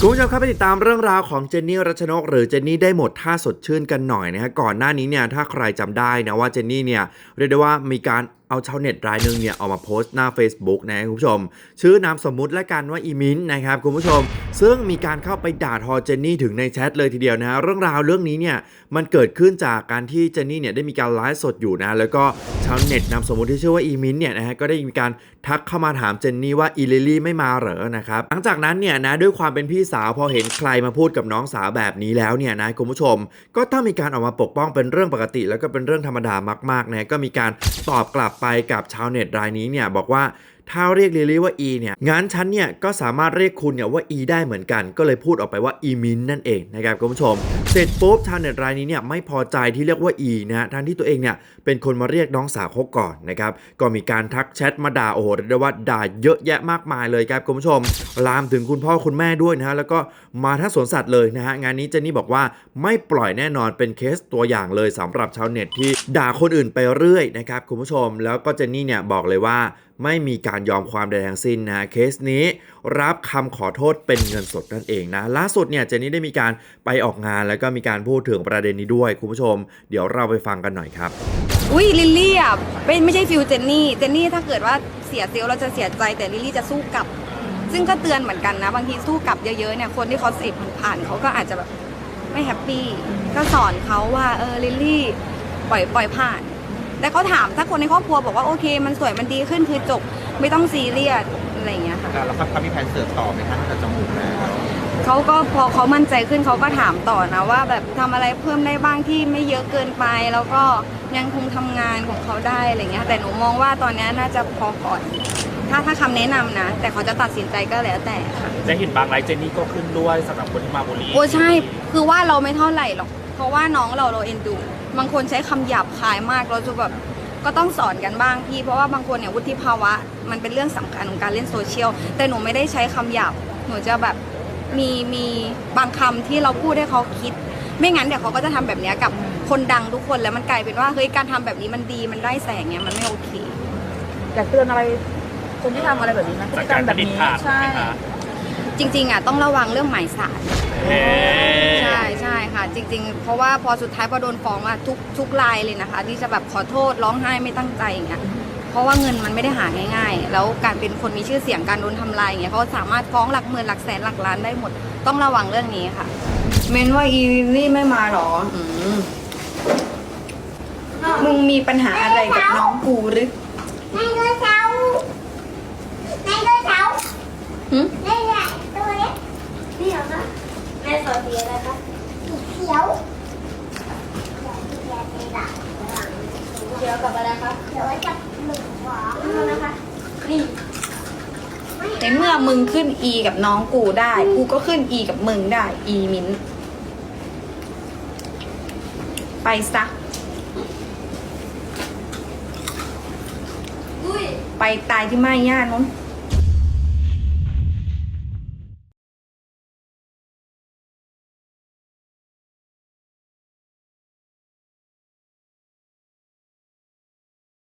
คุณผู้ชมครับไปติดตามเรื่องราวของเจนนี่รัชนก หรือเจนนี่ได้หมดท่าสดชื่นกันหน่อยนะฮะก่อนหน้านี้เนี่ยถ้าใครจำได้นะว่าเจนนี่เนี่ยเรียกได้ว่ามีการ เอาชาวเน็ตรายหนึ่งเนี่ยเอามาโพสต์หน้า Facebook นะคุณผู้ชม ชื่อนามสมมุติและกันว่าอีมินนะครับคุณผู้ชม ซึ่งมีการเข้าไปด่าทอเจนนี่ถึงในแชทเลยทีเดียวนะฮะเรื่องราวเรื่องนี้เนี่ยมันเกิดขึ้นจากการที่เจนนี่เนี่ยได้มีการไลฟ์สดอยู่นะแล้วก็ชาวเน็ตนามสมมุติที่ชื่อว่าอีมินเนี่ยนะฮะก็ได้มีการทักเข้ามาถามเจนนี่ว่าอีลิลี่ไม่มาเหรอนะครับหลังจากนั้นเนี่ยนะด้วยความเป็นพี่สาวพอเห็นใครมาพูดกับน้องสาวแบบนี้แล้วเนี่ยนะคุณผู้ชม ก็ต้องมีการออกมาปกป้องเป็นเรื่องปกติ แล้วก็เป็นเรื่องธรรมดามากๆนะก็มีการตอบกลับไปกับชาวเน็ตรายนี้เนี่ยบอกว่า ถ้าเรียกลิลี่ว่า E เนี่ยงั้นฉันเนี่ยก็สามารถเรียกคุณเนี่ยว่า E ได้เหมือนกัน ก็เลยพูดออกไปว่า E มินนั่นเองนะครับคุณผู้ชม เสร็จปุ๊บชาวเน็ตรายนี้เนี่ยไม่พอใจที่เรียกว่า E นะทั้งที่ตัวเองเนี่ยเป็นคนมาเรียกน้องสาวเขาก่อนนะครับก็มีการทักแชทมาด่าโอ้โหเรียกได้ว่าด่าเยอะแยะมากมายเลยครับคุณผู้ชม ลามถึงคุณพ่อคุณแม่ด้วยนะฮะแล้วก็มาทั้งสวนสัตว์เลยนะฮะงานนี้เจนนี่บอกว่าไม่ปล่อยแน่นอนเป็นเคสตัวอย่างเลยสำหรับชาวเน็ตที่ด่าคนอื่นไปเรื่อยนะครับคุณผู้ชม แล้วก็เจนนี่เนี่ยบอกเลยว่า ไม่มีการยอมความใดทั้งสิ้นนะเคสนี้รับคำขอโทษเป็นเงินสดนั่นเองนะล่าสุดเนี่ยเจนนี่ได้มีการไปออกงานแล้วก็มีการพูดถึงประเด็นนี้ด้วยคุณผู้ชม เดี๋ยวเราไปฟังกันหน่อยครับอุ้ยลิลลี่อะเป็นไม่ใช่ฟิลเจนนี่เจนนี่ถ้าเกิดว่าเสียเซลเราจะเสียใจแต่ลิลลี่จะสู้กลับ ซึ่งก็เตือนเหมือนกันนะ บางทีสู้กลับเยอะๆเนี่ยคนที่เขาเสพผ่านเขาก็อาจจะแบบไม่แฮปปี้ก็สอนเขาว่าเออลิลลี่ปล่อยปล่อยผ่าน แต่เขาถามถ้าคนในครอบครัวบอกว่าโอเค มันสวยมันดีขึ้นคือจบไม่ต้องซีเรียสอะไรอย่างเงี้ยค่ะแล้วครับเขามีแผนเสิร์ฟต่อไหมคะนอกจากจมูกแล้วเขาก็พอเขามั่นใจขึ้นเขาก็ถามต่อนะว่าแบบทำอะไรเพิ่มได้บ้างที่ไม่เยอะเกินไป แล้วก็ยังคงทำงานของเขาได้อะไรเงี้ยแต่หนูมองว่าตอนนี้น่าจะพอก่อน ถ้าถ้าคำแนะนำนะ แต่เขาจะตัดสินใจก็แล้วแต่ค่ะจะเห็นบางไลฟ์เจนนี่ก็ขึ้นด้วยสำหรับคนที่มาบุรีโอ้ใช่คือว่าเราไม่เท่าไหร่หรอกเพราะว่าน้องเราเราเอ็นดู บางคนใช้คำหยาบคายมากเราจะแบบก็ต้องสอนกันบ้างพี่เพราะว่าบางคนเนี่ยวุฒิภาวะ มันเป็นเรื่องสำคัญของการเล่นโซเชียลแต่หนูไม่ได้ใช้คำหยาบหนูจะแบบมีมีบางคำที่เราพูดให้เขาคิด ไม่งั้นเดี๋ยวเขาก็จะทำแบบเนี้ยกับคนดังทุกคนแล้วมันกลายเป็นว่าเฮ้ยการทำแบบนี้มันดีมันได้แสงเนี่ยมันไม่โอเคอยากเตือนอะไรคนที่ทำอะไรแบบนี้ไหมพฤจากติกรการรมปแบระบดิษนี้ฐ์ผ่านใช่ไหมคะจริง ๆอะต้องระวังเรื่องหมายสารเอ๊ใช่ใช่ค่ะ จริง ๆ เพราะว่าพอสุดท้ายพอโดนฟ้องอะทุกทุกรายเลยนะคะ ที่จะแบบขอโทษร้องไห้ไม่ตั้งใจอย่างเงี้ยเพราะว่าเงินมันไม่ได้หาง่ายๆ แล้วการเป็นคนมีชื่อเสียงการโดนทำลายอย่างเงี้ยเขาสามารถฟ้องหลักหมื่นหลักแสนหลักล้านได้หมด ต้องระวังเรื่องนี้ค่ะ เมนว่าอีลี่ไม่มาหรอ อืมมึงมีปัญหาอะไรกับน้องกูหรือไดโนเสาร์ไดโนเสาร์หึนี่แหละตัวเนี้ยนี่เหรอคะแม่สอนสีอะไรคะสีเขียวเขียวสีดำเขียวกับอะไรคะเขียวกับหมึกหวานนะคะ นี่ในเมื่อมึงขึ้น E กับน้องกูได้ กูก็ขึ้น E กับมึงได้ E มิน ไปซะอุ้ยไปตายที่ไม้ย่านู้น